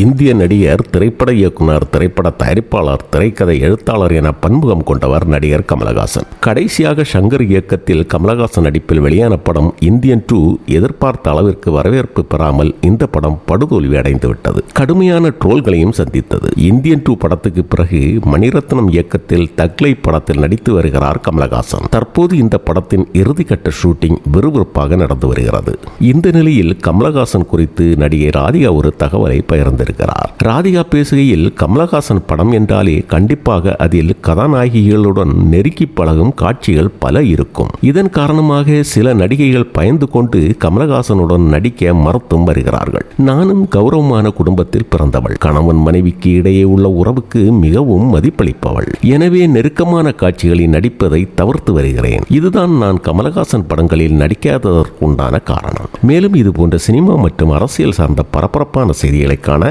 இந்திய நடிகர் திரைப்பட இயக்குனர் திரைப்பட தயாரிப்பாளர் திரைக்கதை எழுத்தாளர் என பன்முகம் கொண்டவர் நடிகர் கமலஹாசன். கடைசியாக சங்கர் இயக்கத்தில் கமலஹாசன் நடிப்பில் வெளியான படம் இந்தியன் டூ எதிர்பார்த்த அளவிற்கு வரவேற்பு பெறாமல் இந்த படம் படுதோல்வி அடைந்து விட்டது கடுமையான ட்ரோல்களையும் சந்தித்தது. இந்தியன் டூ படத்துக்கு பிறகு மணிரத்னம் இயக்கத்தில் தக்லை படத்தில் நடித்து வருகிறார் கமலஹாசன். தற்போது இந்த படத்தின் இறுதிக்கட்ட ஷூட்டிங் விறுவிறுப்பாக நடந்து வருகிறது. இந்த நிலையில் கமலஹாசன் குறித்து நடிகை ராதிகா ஒரு தகவலை வந்திருக்கிறார் ராதிகா பேசுகையில் கமலஹாசன் படம் என்றாலே கண்டிப்பாக அதில் கதாநாயகிகளுடன் நெருக்கி பழகும் காட்சிகள் பல இருக்கும். இதன் காரணமாக சில நடிகைகள் பயந்து கொண்டு கமலஹாசனுடன் நடிக்க மறுத்தும் வருகிறார்கள். நானும் கௌரவமான குடும்பத்தில் பிறந்தவள். கணவன் மனைவிக்கு இடையே உள்ள உறவுக்கு மிகவும் மதிப்பளிப்பவள். எனவே நெருக்கமான காட்சிகளில் நடிப்பதை தவிர்த்து வருகிறேன். இதுதான் நான் கமலஹாசன் படங்களில் நடிக்காததற்குண்டான காரணம். மேலும் இது போன்ற சினிமா மற்றும் அரசியல் சார்ந்த பரபரப்பான செய்திகளை காண